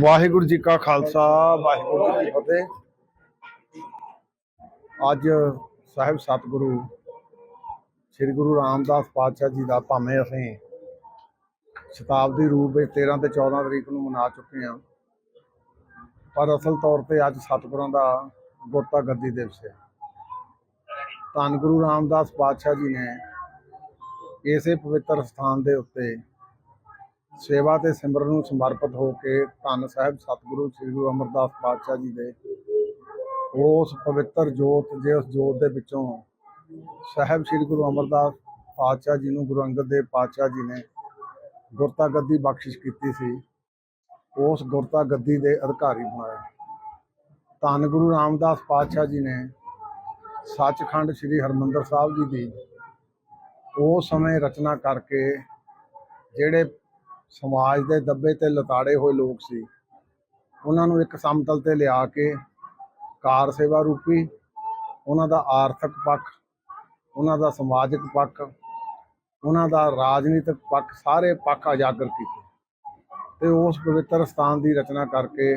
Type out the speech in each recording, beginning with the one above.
ਵਾਹਿਗੁਰੂ ਜੀ ਕਾ ਖਾਲਸਾ, ਵਾਹਿਗੁਰੂ ਜੀ ਕੀ ਫਤਿਹ। ਅੱਜ ਸਾਹਿਬ ਸਤਿਗੁਰੂ, ਸ੍ਰੀ ਗੁਰੂ ਰਾਮਦਾਸ ਪਾਤਸ਼ਾਹ ਜੀ ਦਾ ਭਾਵੇਂ ਅਸੀਂ ਸ਼ਤਾਬਦੀ ਰੂਪ ਵਿੱਚ 13 ਤੇ 14 ਤਰੀਕ ਨੂੰ ਮਨਾ ਚੁੱਕੇ ਹਾਂ, ਪਰ ਅਸਲ ਤੌਰ ਤੇ ਅੱਜ ਸਤਿਗੁਰਾਂ ਦਾ ਗੁਰਤਾ ਗੱਦੀ ਦਿਵਸ ਹੈ। ਧੰਨ ਗੁਰੂ ਰਾਮਦਾਸ ਪਾਤਸ਼ਾਹ ਜੀ ਨੇ ਇਸੇ ਪਵਿੱਤਰ ਸਥਾਨ ਦੇ ਉੱਤੇ ਸੇਵਾ ਤੇ ਸਿਮਰਨ ਨੂੰ ਸਮਰਪਿਤ ਹੋ ਕੇ ਧੰਨ ਸਾਹਿਬ ਸਤਿਗੁਰੂ ਸ੍ਰੀ ਗੁਰੂ ਅਮਰਦਾਸ ਪਾਤਸ਼ਾਹ ਜੀ ਦੇ। ਉਸ ਪਵਿੱਤਰ ਜੋਤ ਜੇ ਉਸ ਜੋਤ ਦੇ ਵਿੱਚੋਂ ਸਾਹਿਬ ਸ੍ਰੀ ਗੁਰੂ ਅਮਰਦਾਸ ਪਾਤਸ਼ਾਹ ਜੀ ਨੂੰ ਗੁਰੂ ਅੰਗਦ ਦੇਵ ਪਾਤਸ਼ਾਹ ਜੀ ਨੇ ਗੁਰਤਾ ਗੱਦੀ ਬਖਸ਼ਿਸ਼ ਕੀਤੀ ਸੀ, ਉਸ ਗੁਰਤਾ ਗੱਦੀ ਦੇ ਅਧਿਕਾਰੀ ਬਣਾਏ। ਧੰਨ ਗੁਰੂ ਰਾਮਦਾਸ ਪਾਤਸ਼ਾਹ ਜੀ ਨੇ ਸੱਚਖੰਡ ਸ੍ਰੀ ਹਰਮੰਦਰ ਸਾਹਿਬ ਜੀ ਦੀ ਉਸ ਸਮੇਂ ਰਚਨਾ ਕਰਕੇ ਜਿਹੜੇ ਸਮਾਜ ਦੇ ਦੱਬੇ ਤੇ ਲਤਾੜੇ ਹੋਏ ਲੋਕ ਸੀ। ਉਹਨਾਂ ਨੂੰ ਇੱਕ ਸਮਤਲ ਤੇ ਲਿਆ ਕੇ ਕਾਰ ਸੇਵਾ ਰੂਪੀ, ਉਹਨਾਂ ਦਾ ਆਰਥਿਕ ਪੱਖ, ਉਹਨਾਂ ਦਾ ਸਮਾਜਿਕ ਪੱਖ, ਉਹਨਾਂ ਦਾ ਰਾਜਨੀਤਿਕ ਪੱਖ, ਸਾਰੇ ਪੱਖ ਉਜਾਗਰ ਕੀਤੇ। ਤੇ ਉਸ ਪਵਿੱਤਰ ਸਥਾਨ ਦੀ ਰਚਨਾ ਕਰਕੇ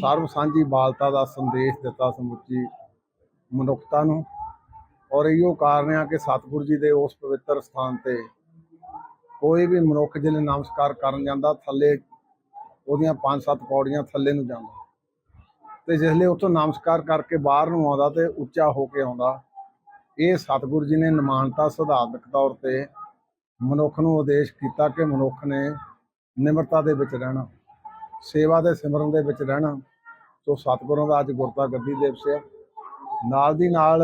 ਸਰਬ ਸਾਂਝੀ ਬਾਲਤਾ ਦਾ ਸੰਦੇਸ਼ ਦਿੱਤਾ ਸਮੁੱਚੀ ਮਨੁੱਖਤਾ ਨੂੰ। ਔਰ ਇਹੋ ਕਾਰਨ ਆ ਕਿ ਸਤਿਗੁਰੂ ਜੀ ਦੇ ਉਸ ਪਵਿੱਤਰ ਸਥਾਨ ਤੇ ਕੋਈ ਵੀ ਮਨੁੱਖ ਜਿਹੜੇ ਨਮਸਕਾਰ ਕਰਨ ਜਾਂਦਾ, ਥੱਲੇ ਉਹਦੀਆਂ ਪੰਜ ਸੱਤ ਪੌੜੀਆਂ ਥੱਲੇ ਨੂੰ ਜਾਂਦਾ। ਤੇ ਜਿਸਲੇ ਉੱਥੋਂ ਨਮਸਕਾਰ ਕਰਕੇ ਬਾਹਰ ਨੂੰ ਆਉਂਦਾ ਤੇ ਉੱਚਾ ਹੋ ਕੇ ਆਉਂਦਾ। ਇਹ ਸਤਿਗੁਰੂ ਜੀ ਨੇ ਨਿਮਾਨਤਾ ਸਿਧਾਂਤਕ ਤੌਰ ਤੇ ਮਨੁੱਖ ਨੂੰ ਉਦੇਸ਼ ਕੀਤਾ ਕਿ ਮਨੁੱਖ ਨੇ ਨਿਮਰਤਾ ਦੇ ਵਿੱਚ ਰਹਿਣਾ, ਸੇਵਾ ਦੇ ਸਿਮਰਨ ਦੇ ਵਿੱਚ ਰਹਿਣਾ। ਸੋ ਸਤਿਗੁਰਾਂ ਦਾ ਅੱਜ ਗੁਰਤਾ ਗੱਦੀ ਦਿਵਸ ਹੈ ਨਾਲ ਦੀ ਨਾਲ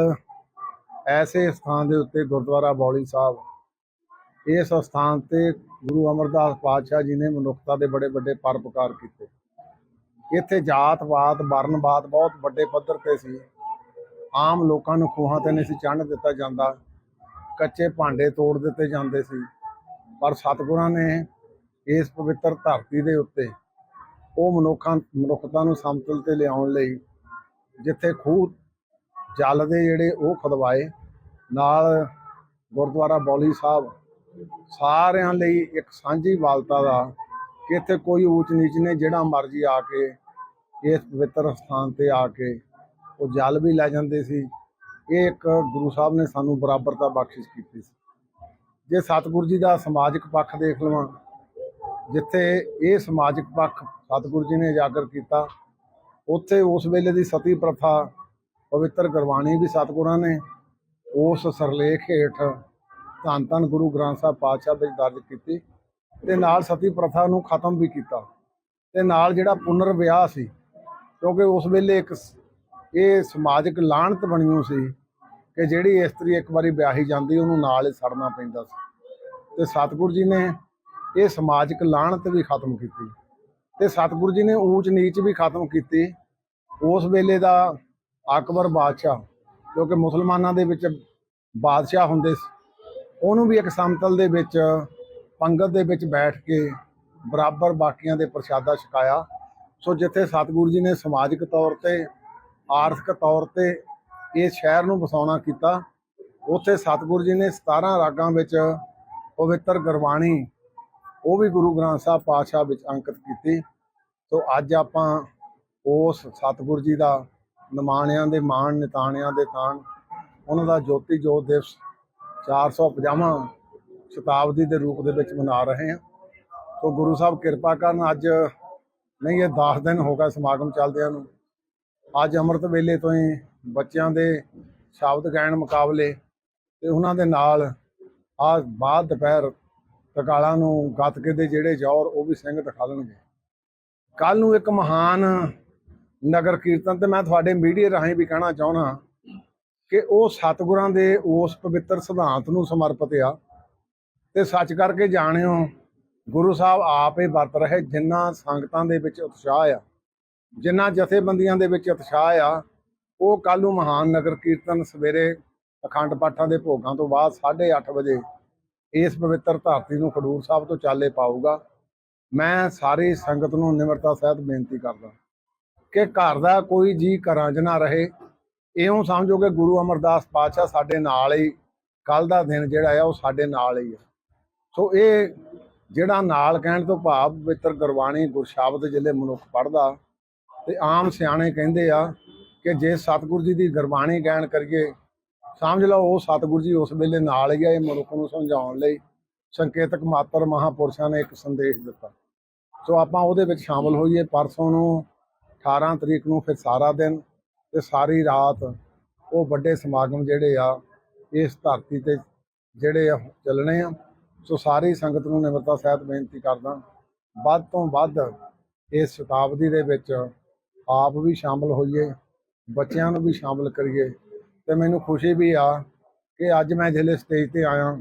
ਐਸੇ ਸਥਾਨ ਦੇ ਉੱਤੇ ਗੁਰਦੁਆਰਾ ਬੌਲੀ ਸਾਹਿਬ ਇਸ ਸਥਾਨ ਤੇ ਗੁਰੂ ਅਮਰਦਾਸ ਪਾਤਸ਼ਾਹ ਜੀ ਨੇ ਮਨੁੱਖਤਾ ਦੇ ਬੜੇ ਵੱਡੇ ਪਰਪਕਾਰ ਕੀਤੇ। ਇੱਥੇ ਜਾਤ-ਪਾਤ ਵਰਨਵਾਦ ਬਹੁਤ ਵੱਡੇ ਪੱਧਰ ਤੇ ਸੀ। ਆਮ ਲੋਕਾਂ ਨੂੰ ਖੂਹਾਂ ਤੇ ਨਹੀਂ ਸੀ ਚੜ੍ਹਨ ਦਿੱਤਾ ਜਾਂਦਾ। ਕੱਚੇ ਭਾਂਡੇ ਤੋੜ ਦਿੱਤੇ ਜਾਂਦੇ ਸੀ। ਪਰ ਸਤਿਗੁਰਾਂ ਨੇ ਇਸ ਪਵਿੱਤਰ ਧਰਤੀ ਦੇ ਉੱਤੇ ਉਹ ਮਨੁੱਖਾਂ, ਮਨੁੱਖਤਾ ਨੂੰ ਸਮਤਲ ਤੇ ਲਿਆਉਣ ਲਈ ਜਿੱਥੇ ਖੂਹ ਜਲ ਦੇ ਜਿਹੜੇ ਉਹ ਖਦਵਾਏ, ਨਾਲ ਗੁਰਦੁਆਰਾ ਬੌਲੀ ਸਾਹਿਬ ਸਾਰਿਆਂ ਲਈ ਇੱਕ ਸਾਂਝੀ ਵਾਲਤਾ ਦਾ ਕਿ ਇੱਥੇ ਕੋਈ ਊਚ ਨੀਚ ਨੇ ਜਿਹੜਾ ਮਰਜ਼ੀ ਆ ਕੇ ਇਸ ਪਵਿੱਤਰ ਸਥਾਨ ਤੇ ਆ ਕੇ ਉਹ ਜਲ ਵੀ ਲੈ ਜਾਂਦੇ ਸੀ। ਇਹ ਇੱਕ ਗੁਰੂ ਸਾਹਿਬ ਨੇ ਸਾਨੂੰ ਬਰਾਬਰਤਾ ਬਖਸ਼ਿਸ਼ ਕੀਤੀ ਸੀ। ਜੇ ਸਤਿਗੁਰੂ ਜੀ ਦਾ ਸਮਾਜਿਕ ਪੱਖ ਦੇਖ ਲਵਾਂ, ਜਿੱਥੇ ਇਹ ਸਮਾਜਿਕ ਪੱਖ ਸਤਿਗੁਰੂ ਜੀ ਨੇ ਉਜਾਗਰ ਕੀਤਾ, ਉੱਥੇ ਉਸ ਵੇਲੇ ਦੀ ਸਤੀ ਪ੍ਰਥਾ ਪਵਿੱਤਰ ਗੁਰਬਾਣੀ ਵੀ ਸਤਿਗੁਰਾਂ ਨੇ, ਉਸ ਸਰਲੇਖ ਹੇਠ ਧੰਨ ਧੰਨ ਗੁਰੂ ਗ੍ਰੰਥ ਸਾਹਿਬ ਪਾਤਸ਼ਾਹ ਵਿੱਚ ਦਰਜ ਕੀਤੀ ਤੇ ਨਾਲ ਸਤੀ ਪ੍ਰਥਾ ਨੂੰ ਖਤਮ ਵੀ ਕੀਤਾ ਤੇ ਨਾਲ ਜਿਹੜਾ ਪੁਨਰ ਵਿਆਹ ਸੀ, ਕਿਉਂਕਿ ਉਸ ਵੇਲੇ ਇੱਕ ਇਹ ਸਮਾਜਿਕ ਲਾਹਣਤ ਬਣੀ ਸੀ ਕਿ ਜਿਹੜੀ ਇਸਤਰੀ ਇੱਕ ਵਾਰੀ ਵਿਆਹੀ ਜਾਂਦੀ, ਉਹਨੂੰ ਨਾਲ ਹੀ ਸੜਨਾ ਪੈਂਦਾ ਸੀ। ਤੇ ਸਤਿਗੁਰੂ ਜੀ ਨੇ ਇਹ ਸਮਾਜਿਕ ਲਾਹਣਤ ਵੀ ਖਤਮ ਕੀਤੀ ਤੇ ਸਤਿਗੁਰੂ ਜੀ ਨੇ ਊਚ ਨੀਚ ਵੀ ਖਤਮ ਕੀਤੀ। ਉਸ ਵੇਲੇ ਦਾ ਅਕਬਰ ਬਾਦਸ਼ਾਹ ਕਿਉਂਕਿ ਮੁਸਲਮਾਨਾਂ ਦੇ ਵਿੱਚ ਬਾਦਸ਼ਾਹ ਹੁੰਦੇ ਸੀ ਉਹਨੂੰ ਵੀ ਇੱਕ ਸਮਤਲ ਦੇ ਵਿੱਚ, ਪੰਗਤ ਦੇ ਵਿੱਚ ਬੈਠ ਕੇ ਬਰਾਬਰ ਬਾਕੀਆਂ ਦੇ ਪ੍ਰਸ਼ਾਦਾ ਛਕਾਇਆ। ਸੋ ਜਿੱਥੇ ਸਤਿਗੁਰੂ ਜੀ ਨੇ ਸਮਾਜਿਕ ਤੌਰ ਤੇ, ਆਰਥਿਕ ਤੌਰ ਤੇ ਇਸ ਸ਼ਹਿਰ ਨੂੰ ਵਸਾਉਣਾ ਕੀਤਾ, ਉੱਥੇ ਸਤਿਗੁਰੂ ਜੀ ਨੇ 17 ਰਾਗਾਂ ਵਿੱਚ ਪਵਿੱਤਰ ਗੁਰਬਾਣੀ, ਉਹ ਵੀ ਗੁਰੂ ਗ੍ਰੰਥ ਸਾਹਿਬ ਪਾਤਸ਼ਾਹ ਵਿੱਚ ਅੰਕਿਤ ਕੀਤੀ। ਸੋ ਅੱਜ ਆਪਾਂ ਉਸ ਸਤਿਗੁਰੂ ਜੀ ਦਾ ਨਿਮਾਣਿਆਂ ਦੇ ਮਾਣ, ਨਿਤਾਣਿਆਂ ਦੇ ਤਾਣ, ਉਹਨਾਂ ਦਾ ਜੋਤੀ ਜੋਤ ਦਿਵਸ 450ਵਾਂ ਸ਼ਤਾਬਦੀ ਦੇ ਰੂਪ ਦੇ ਵਿੱਚ ਮਨਾ ਰਹੇ ਹਾਂ। ਸੋ ਗੁਰੂ ਸਾਹਿਬ ਕਿਰਪਾ ਕਰਨ ਅੱਜ ਨਹੀਂ, ਇਹ 10 ਦਿਨ ਹੋ ਗਏ ਸਮਾਗਮ ਚੱਲਦਿਆਂ ਨੂੰ। ਅੱਜ ਅੰਮ੍ਰਿਤ ਵੇਲੇ ਤੋਂ ਹੀ ਬੱਚਿਆਂ ਦੇ ਸ਼ਬਦ ਗਾਇਣ ਮੁਕਾਬਲੇ ਤੇ ਉਹਨਾਂ ਦੇ ਨਾਲ ਆ ਬਾਅਦ ਦੁਪਹਿਰ ਤਕਾਲਾਂ ਨੂੰ ਗੱਤਕੇ ਦੇ ਜਿਹੜੇ ਜੌਰ ਉਹ ਵੀ ਸਿੰਘ ਦਿਖਾਲਣਗੇ ਕੱਲ ਨੂੰ ਇੱਕ ਮਹਾਨ ਨਗਰ ਕੀਰਤਨ ਤੇ ਮੈਂ ਤੁਹਾਡੇ ਮੀਡੀਆ ਰਾਹੀਂ ਵੀ ਕਹਿਣਾ ਚਾਹੁੰਦਾ ਕਿ ਉਹ ਸਤਿਗੁਰਾਂ ਦੇ ਉਸ ਪਵਿੱਤਰ ਸਿਧਾਂਤ ਨੂੰ ਸਮਰਪਿਤ ਆ। ਤੇ ਸੱਚ ਕਰਕੇ ਜਾਣਿਓ, ਗੁਰੂ ਸਾਹਿਬ ਆਪ ਹੀ ਵਰਤ ਰਹੇ ਜਿੰਨਾ ਸੰਗਤਾਂ ਦੇ ਵਿੱਚ ਉਤਸ਼ਾਹ ਆ। ਜਿੰਨਾ ਜਥੇਬੰਦੀਆਂ ਦੇ ਵਿੱਚ ਉਤਸ਼ਾਹ ਆ, ਉਹ ਕੱਲ ਨੂੰ ਮਹਾਨ ਨਗਰ ਕੀਰਤਨ ਸਵੇਰੇ ਅਖੰਡ ਪਾਠਾਂ ਦੇ ਭੋਗਾਂ ਤੋਂ ਬਾਅਦ 8:30 ਵਜੇ ਇਸ ਪਵਿੱਤਰ ਧਰਤੀ ਨੂੰ ਖਡੂਰ ਸਾਹਿਬ ਤੋਂ ਚਾਲੇ ਪਾਊਗਾ। ਮੈਂ ਸਾਰੀ ਸੰਗਤ ਨੂੰ ਨਿਮਰਤਾ ਸਹਿਤ ਬੇਨਤੀ ਕਰਦਾ ਕਿ ਘਰ ਦਾ ਕੋਈ ਜੀ ਘਰਾਂ 'ਚ ਨਾ ਰਹੇ। ਇਉਂ ਸਮਝੋ ਕਿ ਗੁਰੂ ਅਮਰਦਾਸ ਪਾਤਸ਼ਾਹ ਸਾਡੇ ਨਾਲ ਹੀ ਕੱਲ ਦਾ ਦਿਨ ਜਿਹੜਾ ਆ ਉਹ ਸਾਡੇ ਨਾਲ ਹੀ ਆ। ਸੋ ਇਹ ਜਿਹੜਾ ਨਾਲ ਕਹਿਣ ਤੋਂ ਭਾਵ ਪਵਿੱਤਰ ਗੁਰਬਾਣੀ ਗੁਰਸ਼ਬਦ ਜਿਹੜੇ ਮਨੁੱਖ ਪੜਦਾ ਤੇ ਆਮ ਸਿਆਣੇ ਕਹਿੰਦੇ ਆ ਕਿ ਜੇ ਸਤਿਗੁਰੂ ਜੀ ਦੀ ਗੁਰਬਾਣੀ ਗਾਇਨ ਕਰੀਏ, ਸਮਝ ਲਓ ਉਹ ਸਤਿਗੁਰੂ ਜੀ ਉਸ ਵੇਲੇ ਨਾਲ ਹੀ ਆ, ਇਹ ਮਨੁੱਖ ਨੂੰ ਸਮਝਾਉਣ ਲਈ ਸੰਕੇਤਕ ਮਾਤਰ ਮਹਾਪੁਰਸ਼ਾਂ ਨੇ ਇੱਕ ਸੰਦੇਸ਼ ਦਿੱਤਾ। ਸੋ ਆਪਾਂ ਉਹਦੇ ਵਿੱਚ ਸ਼ਾਮਲ ਹੋਈਏ, ਪਰਸੋਂ ਨੂੰ 18 ਤਰੀਕ ਨੂੰ ਫਿਰ ਸਾਰਾ ਦਿਨ ਤੇ ਸਾਰੀ ਰਾਤ ਉਹ ਵੱਡੇ ਸਮਾਗਮ ਜਿਹੜੇ ਆ, ਇਸ ਧਰਤੀ ਤੇ ਜਿਹੜੇ ਆ ਚੱਲਣੇ ਆ। ਸੋ ਸਾਰੀ ਸੰਗਤ ਨੂੰ ਨਿਮਰਤਾ ਸਹਿਤ ਬੇਨਤੀ ਕਰਦਾ, ਵੱਧ ਤੋਂ ਵੱਧ ਇਸ ਸ਼ਤਾਬਦੀ ਦੇ ਵਿੱਚ ਆਪ ਵੀ ਸ਼ਾਮਲ ਹੋਈਏ, ਬੱਚਿਆਂ ਨੂੰ ਵੀ ਸ਼ਾਮਲ ਕਰੀਏ। ਤੇ ਮੈਨੂੰ ਖੁਸ਼ੀ ਵੀ ਆ ਕਿ ਅੱਜ ਮੈਂ ਜਿਹੜੇ ਸਟੇਜ ਤੇ ਆਇਆ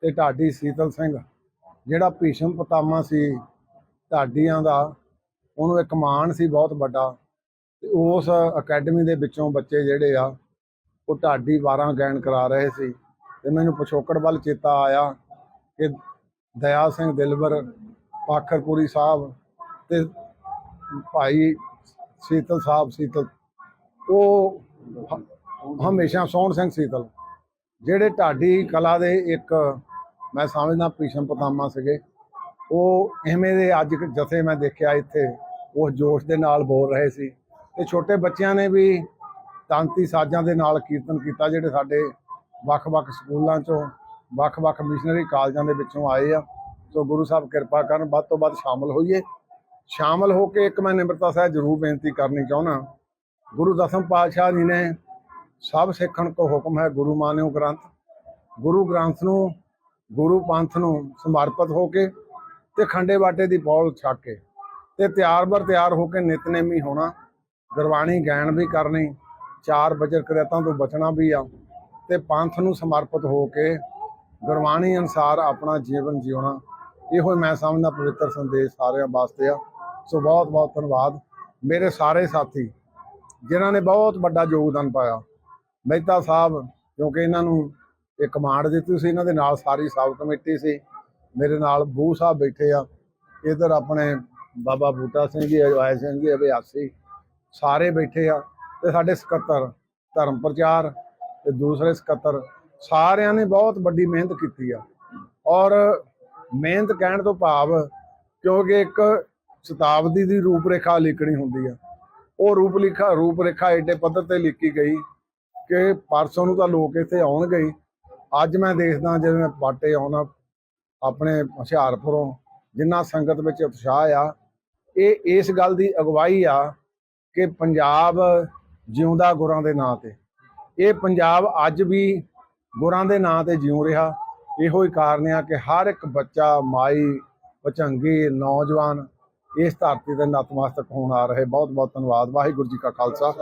ਤੇ ਢਾਡੀ ਸੀਤਲ ਸਿੰਘ, ਜਿਹੜਾ ਭੀਸ਼ਮ ਪਤਾਮਾ ਸੀ ਢਾਡੀਆਂ ਦਾ, ਉਹਨੂੰ ਇੱਕ ਮਾਣ ਸੀ ਬਹੁਤ ਵੱਡਾ। ਤੇ ਉਸ ਅਕੈਡਮੀ ਦੇ ਵਿੱਚੋਂ ਬੱਚੇ ਜਿਹੜੇ ਆ, ਉਹ ਢਾਡੀ 12 ਗੈਨ ਕਰਾ ਰਹੇ ਸੀ ਤੇ ਮੈਨੂੰ ਪਿਛੋਕੜ ਵੱਲ ਚੇਤਾ ਆਇਆ ਕਿ ਦਇਆ ਸਿੰਘ ਦਿਲਵਰ, ਪਾਖਰਪੁਰੀ ਸਾਹਿਬ ਤੇ ਭਾਈ ਸੀਤਲ ਸਾਹਿਬ ਸੀਤਲ, ਉਹ ਹਮੇਸ਼ਾ ਸੋਹਣ ਸਿੰਘ ਸੀਤਲ, ਜਿਹੜੇ ਢਾਡੀ ਕਲਾ ਦੇ ਇੱਕ ਮੈਂ ਸਮਝਦਾ ਭੀਸ਼ਮ ਪਤਾਮਾ ਸੀਗੇ, ਉਹ ਐਵੇਂ ਦੇ ਅੱਜ ਜਥੇ ਮੈਂ ਦੇਖਿਆ ਇੱਥੇ ਉਸ ਜੋਸ਼ ਦੇ ਨਾਲ ਬੋਲ ਰਹੇ ਸੀ। ਤੇ ਛੋਟੇ ਬੱਚਿਆਂ ਨੇ ਵੀ ਤਾਂਤੀ ਸਾਜ਼ਾਂ ਦੇ ਨਾਲ ਕੀਰਤਨ ਕੀਤਾ, ਜਿਹੜੇ ਸਾਡੇ ਵੱਖ-ਵੱਖ ਸਕੂਲਾਂ ਚੋਂ, ਵੱਖ-ਵੱਖ ਮਿਸ਼ਨਰੀ ਕਾਲਜਾਂ ਦੇ ਵਿੱਚੋਂ ਆਏ ਆ। ਸੋ ਗੁਰੂ ਸਾਹਿਬ ਕਿਰਪਾ ਕਰਨ, ਵੱਧ ਤੋਂ ਵੱਧ ਸ਼ਾਮਲ ਹੋਈਏ। ਸ਼ਾਮਲ ਹੋ ਕੇ ਇੱਕ ਮੈਂ ਨਿਮਰਤਾ ਸਾਹਿਬ ਜ਼ਰੂਰ ਬੇਨਤੀ ਕਰਨੀ ਚਾਹੁੰਦਾ। ਗੁਰੂ ਦਸਮ ਪਾਤਸ਼ਾਹ ਜੀ ਨੇ ਸਭ ਸਿੱਖਣ ਕੋ ਹੁਕਮ ਹੈ ਗੁਰੂ ਮਾਨਿਓ ਗ੍ਰੰਥ। ਗੁਰੂ ਗ੍ਰੰਥ ਨੂੰ, ਗੁਰੂ ਪੰਥ ਨੂੰ ਸਮਰਪਿਤ ਹੋ ਕੇ ਤੇ ਖੰਡੇ ਬਾਟੇ ਦੀ ਪੌਲ ਛੱਕ ਕੇ ਤੇ ਤਿਆਰ ਬਰ ਤਿਆਰ ਹੋ ਕੇ ਨਿਤਨੇਮੀ ਹੋਣਾ ਗੁਰਬਾਣੀ ਗਾਇਣ ਵੀ ਕਰਨੀ, ਚਾਰ ਬਜਰ ਕਰੇਤਾਂ ਤੋਂ ਬਚਣਾ ਵੀ ਆ, ਤੇ ਪੰਥ ਨੂੰ ਸਮਰਪਿਤ ਹੋ ਕੇ ਗੁਰਬਾਣੀ ਅਨੁਸਾਰ ਆਪਣਾ ਜੀਵਨ ਜਿਉਣਾ। ਇਹੋ ਹੀ ਮੈਂ ਸਮਝਦਾ ਪਵਿੱਤਰ ਸੰਦੇਸ਼ ਸਾਰਿਆਂ ਵਾਸਤੇ ਆ। ਸੋ ਬਹੁਤ ਬਹੁਤ ਧੰਨਵਾਦ ਮੇਰੇ ਸਾਰੇ ਸਾਥੀ, ਜਿਨ੍ਹਾਂ ਨੇ ਬਹੁਤ ਵੱਡਾ ਯੋਗਦਾਨ ਪਾਇਆ। ਮਹਿਤਾ ਸਾਹਿਬ, ਕਿਉਂਕਿ ਇਹਨਾਂ ਨੂੰ ਇਹ ਕਮਾਂਡ ਦਿੱਤੀ ਸੀ, ਇਹਨਾਂ ਦੇ ਨਾਲ ਸਾਰੀ ਸਾਬ ਕਮੇਟੀ ਸੀ, ਮੇਰੇ ਨਾਲ ਬੂ ਸਾਹਿਬ ਬੈਠੇ ਆ। ਇਧਰ ਆਪਣੇ ਬਾਬਾ ਬੂਟਾ ਸਿੰਘ ਜੀ, ਅਜਵਾਇ ਸਿੰਘ ਜੀ, ਅਭਿਆਸੀ ਸਾਰੇ ਬੈਠੇ ਆ ਤੇ ਸਾਡੇ ਸਕੱਤਰ, ਧਰਮ ਪ੍ਰਚਾਰ ਤੇ ਦੂਸਰੇ ਸਕੱਤਰ, ਸਾਰਿਆਂ ਨੇ ਬਹੁਤ ਵੱਡੀ ਮਿਹਨਤ ਕੀਤੀ ਆ। ਔਰ ਮਿਹਨਤ ਕਹਿਣ ਤੋਂ ਭਾਵ ਕਿਉਂਕਿ ਇੱਕ ਸ਼ਤਾਬਦੀ ਦੀ ਰੂਪਰੇਖਾ ਲਿਖਣੀ ਹੁੰਦੀ ਆ। ਉਹ ਰੂਪਰੇਖਾ ਰੂਪਰੇਖਾ ਏਡੇ ਪੱਧਰ ਤੇ ਲਿਖੀ ਗਈ ਕਿ ਪਰਸੋਂ ਨੂੰ ਤਾਂ ਲੋਕ ਇੱਥੇ ਆਉਣਗੇ ਅੱਜ ਮੈਂ ਦੇਖਦਾ ਜਿਵੇਂ ਮੈਂ ਬਾਟੇ ਆਉਣਾ ਆਪਣੇ ਹੁਸ਼ਿਆਰਪੁਰੋਂ, ਜਿੰਨਾ ਸੰਗਤ ਵਿੱਚ ਉਤਸ਼ਾਹ ਆ, ਇਹ ਇਸ ਗੱਲ ਦੀ ਅਗਵਾਈ ਆ ਕਿ ਪੰਜਾਬ ਜਿਉਂਦਾ ਗੁਰਾਂ ਦੇ ਨਾਂ ਤੇ। ਇਹ ਪੰਜਾਬ ਅੱਜ ਵੀ ਗੁਰਾਂ ਦੇ ਨਾਂ ਤੇ ਜਿਉ ਰਿਹਾ। ਇਹੋ ਹੀ ਕਾਰਨ ਆ ਕਿ ਹਰ ਇੱਕ ਬੱਚਾ, ਮਾਈ, ਪਚੰਗੀ, ਨੌਜਵਾਨ ਇਸ ਧਰਤੀ ਤੇ ਨਤਮਸਤਕ ਹੋਣ ਆ ਰਹੇ। ਬਹੁਤ ਬਹੁਤ ਧੰਨਵਾਦ। ਵਾਹਿਗੁਰੂ ਜੀ ਕਾ ਖਾਲਸਾ।